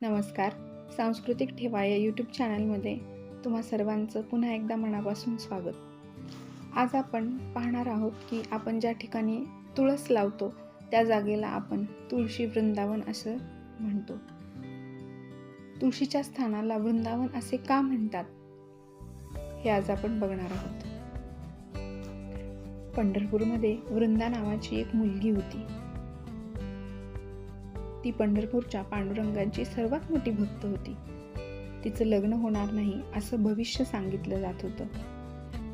नमस्कार. सांस्कृतिक ठेवा या यूट्यूब चॅनलमध्ये तुम्हा सर्वांचं पुन्हा एकदा मनापासून स्वागत. आज आपण पाहणार आहोत की आपण ज्या ठिकाणी तुळस लावतो त्या जागेला आपण तुळशी वृंदावन असं म्हणतो. तुळशीच्या स्थानाला वृंदावन असे का म्हणतात? हे आज आपण बघणार आहोत. पंढरपूरमध्ये वृंदा नावाची एक मुलगी होती. ती पंढरपूरच्या पांडुरंगांची सर्वात मोठी भक्त होती. तिचं लग्न होणार नाही असं भविष्य सांगितलं जात होतं.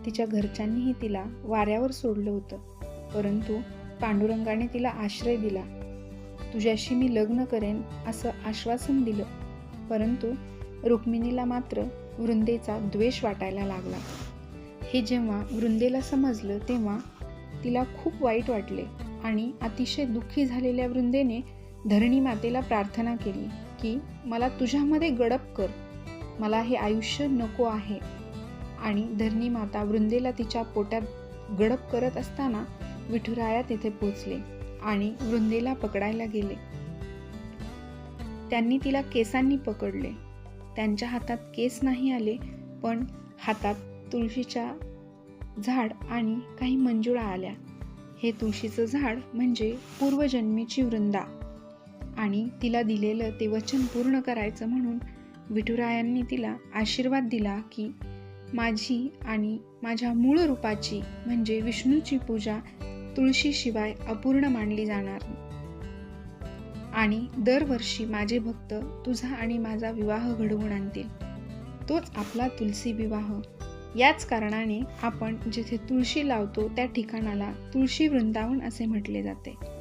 तिच्या घरच्यांनीही तिला वाऱ्यावर सोडलं होतं. परंतु पांडुरंगाने तिला आश्रय दिला. तुझ्याशी मी लग्न करेन असं आश्वासन दिलं. परंतु रुक्मिणीला मात्र वृंदेचा द्वेष वाटायला लागला. हे जेव्हा वृंदेला समजलं तेव्हा तिला खूप वाईट वाटले आणि अतिशय दुःखी झालेल्या वृंदेने धरणी मातेला प्रार्थना केली की मला तुझ्यामध्ये गडप कर. मला हे आयुष्य नको आहे. आणि धरणी माता वृंदेला तिच्या पोटात गडप करत असताना विठुराया तिथे पोचले आणि वृंदेला पकडायला गेले. त्यांनी तिला केसांनी पकडले. त्यांच्या हातात केस नाही आले पण हातात तुळशीच्या झाड आणि काही मंजुळा आल्या. हे तुळशीचं झाड म्हणजे पूर्वजन्मीची वृंदा. आणि तिला दिलेलं ते वचन पूर्ण करायचं म्हणून विठुरायांनी तिला आशीर्वाद दिला की माझी आणि माझ्या मूळ रूपाची म्हणजे विष्णूची पूजा तुळशीशिवाय अपूर्ण मानली जाणार. आणि दरवर्षी माझे भक्त तुझा आणि माझा विवाह घडवून आणतील. तोच आपला तुलसी विवाह. याच कारणाने आपण जिथे तुळशी लावतो त्या ठिकाणाला तुळशी वृंदावन असे म्हटले जाते.